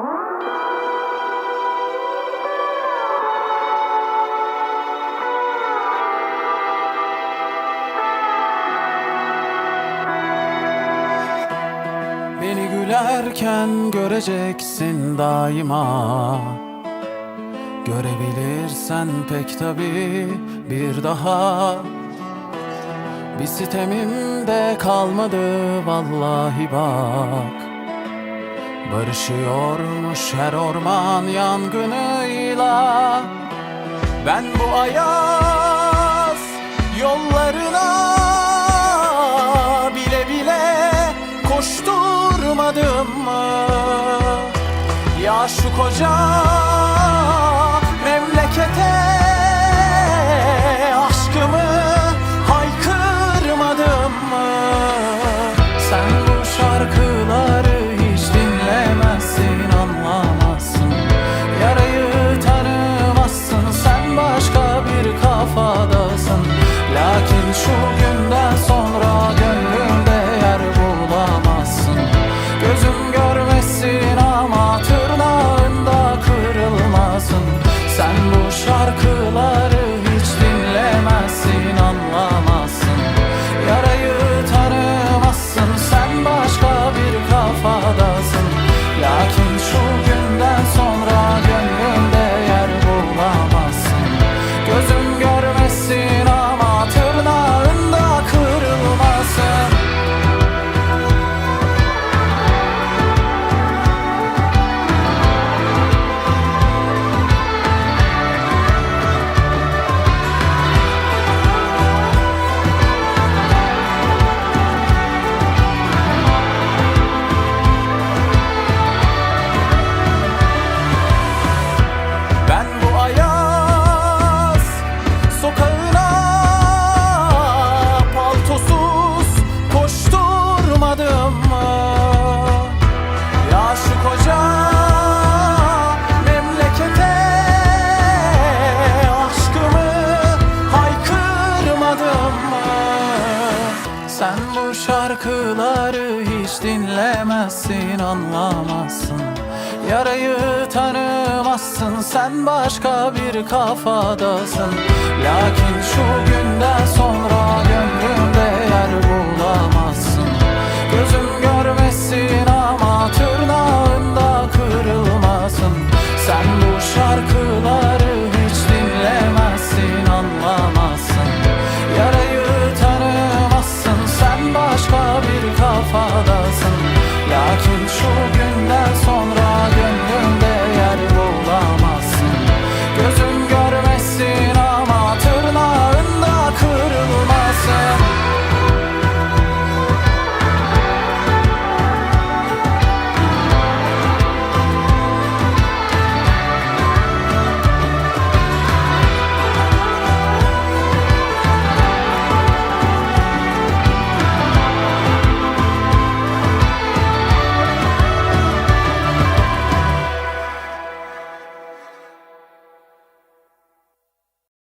Beni gülerken göreceksin daima. Görebilirsen pek tabi bir daha. Bir sitemim de kalmadı vallahi bak Barışıyormuş her orman yangınıyla Ben bu ayaz yollarına bile bile koşturmadım mı? Ya şu koca bu şarkıları hiç dinlemezsin anlamazsın. Yarayı tanımazsın sen başka bir kafadasın. Lakin şu günden sonra